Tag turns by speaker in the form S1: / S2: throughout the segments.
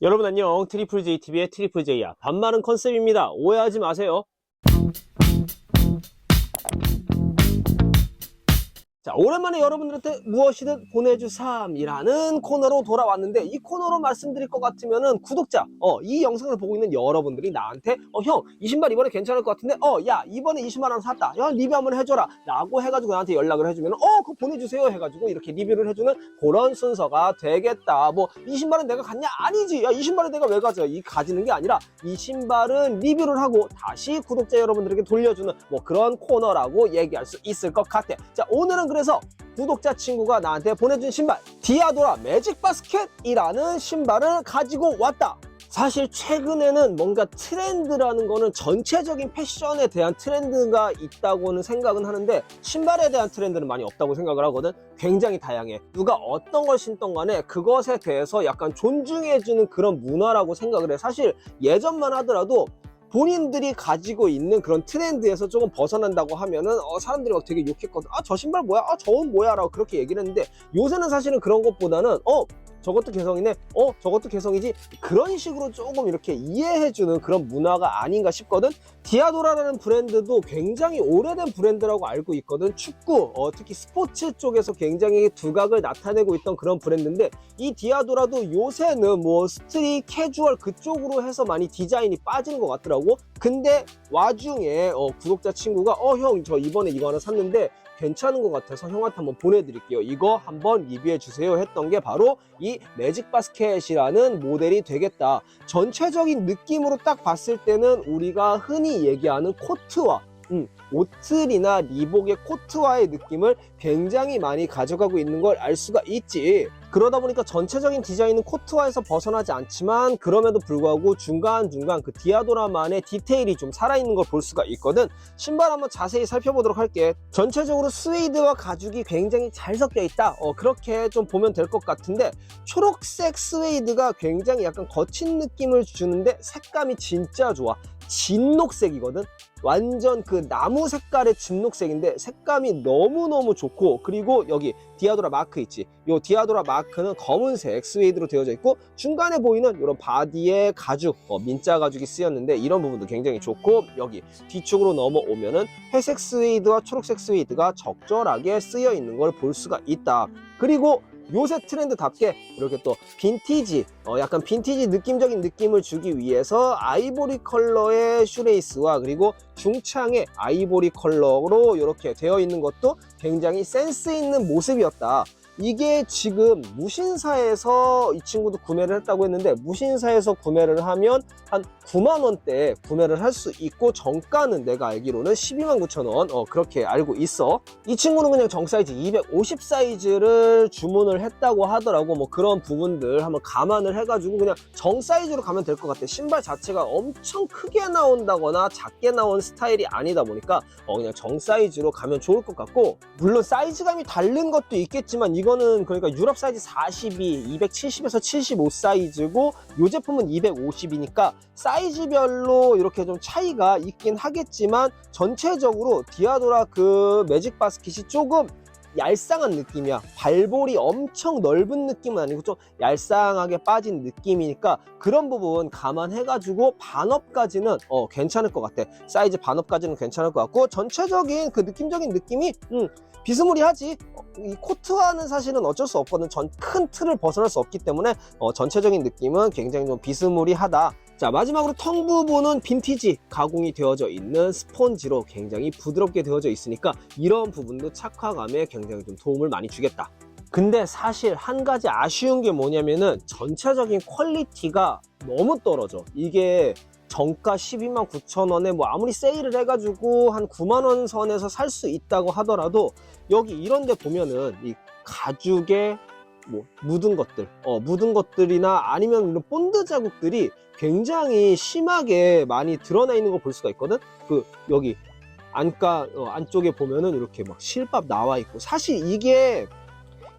S1: 여러분 안녕. 트리플 JTV의 트리플 J야. 반말은 컨셉입니다. 오해하지 마세요 자 오랜만에 여러분들한테 무엇이든 보내주삼이라는 코너로 돌아왔는데 이 코너로 말씀드릴 것 같으면은 구독자 어 이 영상을 보고 있는 여러분들이 나한테 어 형 이 신발 이번에 괜찮을 것 같은데 어 야 이번에 이 신발 하나 샀다. 야 리뷰 한번 해줘라. 라고 해가지고 나한테 연락을 해주면 어 그거 보내주세요 해가지고 이렇게 리뷰를 해주는 그런 순서가 되겠다. 뭐 이 신발은 내가 갔냐? 아니지. 야 이 신발은 내가 왜 가져? 이 가지는 게 아니라 이 신발은 리뷰를 하고 다시 구독자 여러분들에게 돌려주는 뭐 그런 코너라고 얘기할 수 있을 것 같아. 자 오늘은 그래 서 구독자 친구가 나한테 보내준 신발 디아도라 매직 바스켓이라는 신발을 가지고 왔다. 사실 최근에는 뭔가 트렌드라는 거는 전체적인 패션에 대한 트렌드가 있다고는 생각은 하는데 신발에 대한 트렌드는 많이 없다고 생각을 하거든. 굉장히 다양해. 누가 어떤 걸 신던 간에 그것에 대해서 약간 존중해주는 그런 문화라고 생각을 해. 사실 예전만 하더라도 본인들이 가지고 있는 그런 트렌드에서 조금 벗어난다고 하면은 어, 사람들이 막 되게 욕했거든. 아 저 신발 뭐야? 아 저건 뭐야? 라고 그렇게 얘기를 했는데 요새는 사실은 그런 것보다는 어 저것도 개성이네 어 저것도 개성이지? 그런 식으로 조금 이렇게 이해해주는 그런 문화가 아닌가 싶거든? 디아도라라는 브랜드도 굉장히 오래된 브랜드라고 알고 있거든. 축구 어, 특히 스포츠 쪽에서 굉장히 두각을 나타내고 있던 그런 브랜드인데 이 디아도라도 요새는 뭐 스트릿 캐주얼 그쪽으로 해서 많이 디자인이 빠지는 것 같더라고. 근데 와중에 어, 구독자 친구가 어 형 저 이번에 이거 하나 샀는데 괜찮은 것 같아서 형한테 한번 보내드릴게요. 이거 한번 리뷰해 주세요 했던 게 바로 이 매직 바스켓이라는 모델이 되겠다. 전체적인 느낌으로 딱 봤을 때는 우리가 흔히 얘기하는 코트와 음, 오틀이나 리복의 코트와의 느낌을 굉장히 많이 가져가고 있는 걸 알 수가 있지. 그러다 보니까 전체적인 디자인은 코트와에서 벗어나지 않지만 그럼에도 불구하고 중간중간 그 디아도라만의 디테일이 좀 살아있는 걸 볼 수가 있거든. 신발 한번 자세히 살펴보도록 할게. 전체적으로 스웨이드와 가죽이 굉장히 잘 섞여 있다. 어, 그렇게 좀 보면 될 것 같은데 초록색 스웨이드가 굉장히 약간 거친 느낌을 주는데 색감이 진짜 좋아. 진녹색이거든. 완전 그 나무 색깔의 진녹색인데 색감이 너무너무 좋고 그리고 여기 디아도라 마크 있지 요 디아도라 마크는 검은색 스웨이드로 되어져 있고 중간에 보이는 이런 바디에 가죽 어, 민자 가죽이 쓰였는데 이런 부분도 굉장히 좋고 여기 뒤쪽으로 넘어오면은 회색 스웨이드와 초록색 스웨이드가 적절하게 쓰여 있는 걸 볼 수가 있다 그리고 요새 트렌드답게 이렇게 또 빈티지 어 약간 빈티지 느낌적인 느낌을 주기 위해서 아이보리 컬러의 슈레이스와 그리고 중창의 아이보리 컬러로 이렇게 되어 있는 것도 굉장히 센스 있는 모습이었다 이게 지금 무신사에서 이 친구도 구매를 했다고 했는데 무신사에서 구매를 하면 한 9만 원대에 구매를 할 수 있고 정가는 내가 알기로는 12만 9천 원. 어, 그렇게 알고 있어. 이 친구는 그냥 정 사이즈 250 사이즈를 주문을 했다고 하더라고. 뭐 그런 부분들 한번 감안을 해가지고 그냥 정 사이즈로 가면 될 것 같아. 신발 자체가 엄청 크게 나온다거나 작게 나온 스타일이 아니다 보니까 어, 그냥 정 사이즈로 가면 좋을 것 같고 물론 사이즈감이 다른 것도 있겠지만 이거 는 그러니까 유럽 사이즈 42, 270에서 75 사이즈고 이 제품은 250이니까 사이즈별로 이렇게 좀 차이가 있긴 하겠지만 전체적으로 디아도라 그 매직 바스켓이 조금 얄쌍한 느낌이야. 발볼이 엄청 넓은 느낌은 아니고 좀 얄쌍하게 빠진 느낌이니까 그런 부분 감안해가지고 반업까지는 어, 괜찮을 것 같아. 사이즈 반업까지는 괜찮을 것 같고 전체적인 그 느낌적인 느낌이 음, 비스무리하지. 어, 이 코트와는 사실은 어쩔 수 없거든. 전 큰 틀을 벗어날 수 없기 때문에 어, 전체적인 느낌은 굉장히 좀 비스무리하다. 자 마지막으로 텅 부분은 빈티지 가공이 되어져 있는 스펀지로 굉장히 부드럽게 되어져 있으니까 이런 부분도 착화감에 굉장히 좀 도움을 많이 주겠다. 근데 사실 한 가지 아쉬운 게 뭐냐면은 전체적인 퀄리티가 너무 떨어져. 이게 정가 12만 9천 원에 뭐 아무리 세일을 해가지고 한 9만 원 선에서 살 수 있다고 하더라도 여기 이런 데 보면은 이 가죽에 뭐 묻은 것들 어 묻은 것들이나 아니면 이런 본드 자국들이 굉장히 심하게 많이 드러나 있는 걸 볼 수가 있거든? 그 여기 안가 어, 안쪽에 보면은 이렇게 막 실밥 나와 있고. 사실 이게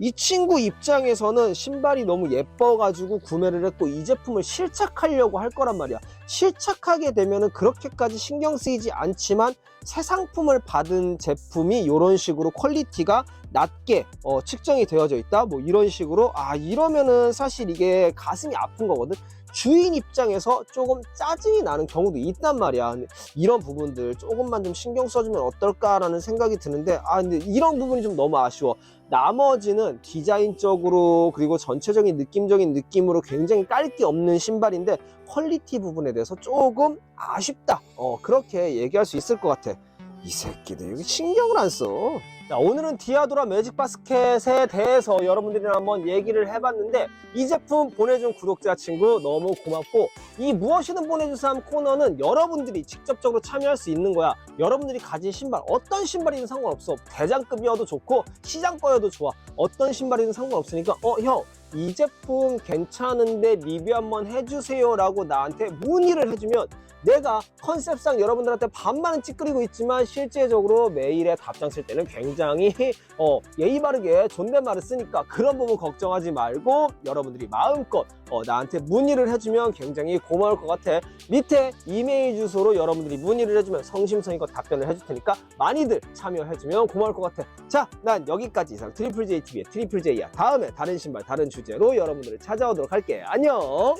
S1: 이 친구 입장에서는 신발이 너무 예뻐가지고 구매를 했고 이 제품을 실착하려고 할 거란 말이야. 실착하게 되면은 그렇게까지 신경 쓰이지 않지만 새 상품을 받은 제품이 이런 식으로 퀄리티가 낮게 어, 측정이 되어져 있다. 뭐 이런 식으로 아 이러면은 사실 이게 가슴이 아픈 거거든. 주인 입장에서 조금 짜증이 나는 경우도 있단 말이야. 이런 부분들 조금만 좀 신경 써주면 어떨까라는 생각이 드는데 아 근데 이런 부분이 좀 너무 아쉬워. 나머지는 디자인적으로 그리고 전체적인 느낌적인 느낌으로 굉장히 깔게 없는 신발인데 퀄리티 부분에 대해서 조금 아쉽다. 어 그렇게 얘기할 수 있을 것 같아. 이 새끼들 여기 신경을 안 써. 자, 오늘은 디아도라 매직 바스켓에 대해서 여러분들이랑 한번 얘기를 해봤는데 이 제품 보내준 구독자 친구 너무 고맙고 이 무엇이든 보내주삼 코너는 여러분들이 직접적으로 참여할 수 있는 거야. 여러분들이 가진 신발 어떤 신발이든 상관없어. 대장급이어도 좋고 시장 거여도 좋아. 어떤 신발이든 상관없으니까 어 형. 이 제품 괜찮은데 리뷰 한번 해주세요 라고 나한테 문의를 해주면 내가 컨셉상 여러분들한테 반만은 찌끄리고 있지만 실제적으로 메일에 답장 쓸 때는 굉장히 어, 예의 바르게 존댓말을 쓰니까 그런 부분 걱정하지 말고 여러분들이 마음껏 어, 나한테 문의를 해주면 굉장히 고마울 것 같아. 밑에 이메일 주소로 여러분들이 문의를 해주면 성심성의껏 답변을 해줄 테니까 많이들 참여해주면 고마울 것 같아. 자 난 여기까지 이상 트리플 J TV의 트리플 J야. 다음에 다른 신발 다른 주제로 여러분들을 찾아오도록 할게. 안녕